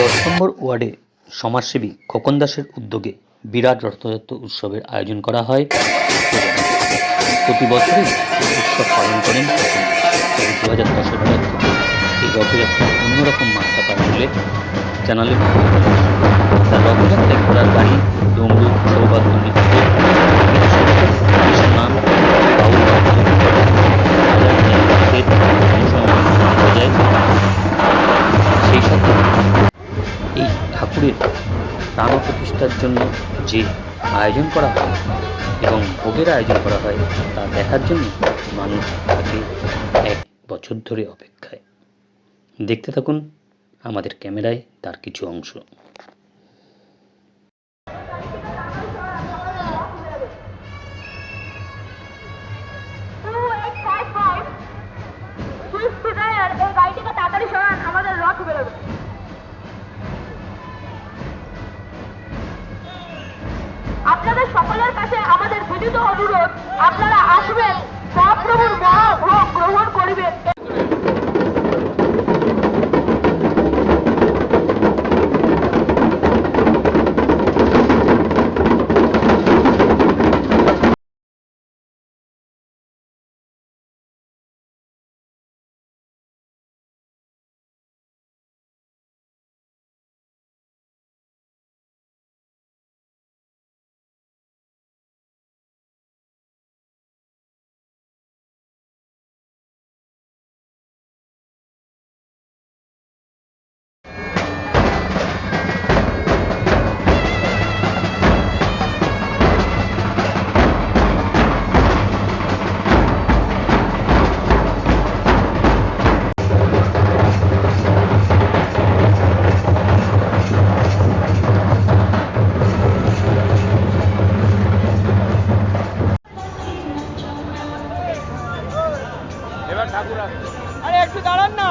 দশ নম্বর ওয়ার্ডে সমাজসেবী খোকন দাসের উদ্যোগে বিরাট রথযাত্রা উৎসবের আয়োজন করা হয়। প্রতি বছরই উৎসব পালন করেন তবে দু হাজার দশের পর এই রথযাত্রা অন্যরকম মাত্রা পায় বলে জানালেন তার রথযাত্রায় ঘোড়ার গাড়ি ডমরু, সৌভাগ্য ঠাকুরের প্রাণ প্রতিষ্ঠার জন্য যে আয়োজন করা হয় এবং ভোগের আয়োজন করা হয়, তা দেখার জন্য মানুষ থাকে এক বছর ধরে অপেক্ষায়। দেখতে থাকুন আমাদের ক্যামেরায় তার কিছু অংশ। আমাদের রথ বেরোবে। আপনাদের সকলের কাছে আমাদের বিনীত অনুরোধ আপনারা আসবেন মহাপ্রভুর মহাভোগ গ্রহণ করিবেন। এবার ঠাকুর আসবে। আরে একটু দাঁড়ান না।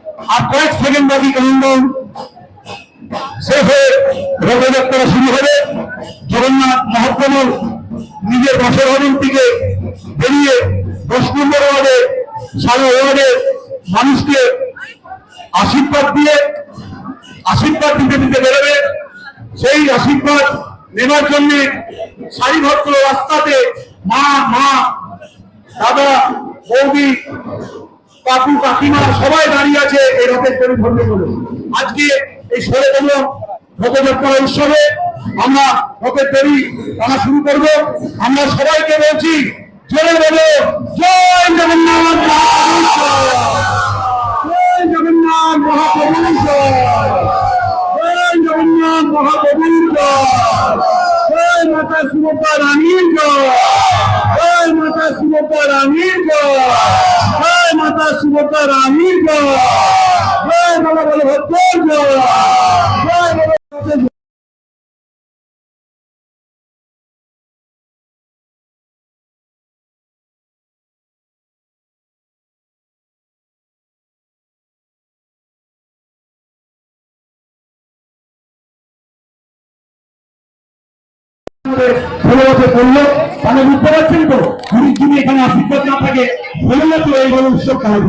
আর কয়েক সেকেন্ড বাকি কাহিনী শেষ হয়ে রথযাত্রা শুরু হবে। জগন্নাথ মহাপ্রভু নিজের বাসভবন থেকে বেরিয়ে দশ নম্বর ওয়ার্ডে, সারা ওয়ার্ডের মানুষকে আশীর্বাদ দিয়ে, আশীর্বাদ দিতে দিতে বেরোবে। সেই আশীর্বাদ নেবার জন্য সারিভদ্র রাস্তাতে মা মা, দাদা, বৌদি কাকু কাকিমা সবাই দাঁড়িয়ে আছে এই রথের পরিধর্মে বলে আজকে এই ষোলতম রথযাত্রা উৎসবে আমরা রথের তৈরি টানা শুরু করব। আমরা সবাইকে বলছি চলে দেব জয় জগন্নাথ জয়। জগন্নাথ মহাপ্রভু জয়। জগন্নাথ মহাপ্রভু জয়। মাতা সুমতা রানী জয়। জয় মাতা সুমতা রানী জয়। জয় মাতা ষোলো বুঝতে পারছেন তো যিনি এখানে আশীর্বাদ না থাকে ষোলো বছর এইভাবে উৎসব করে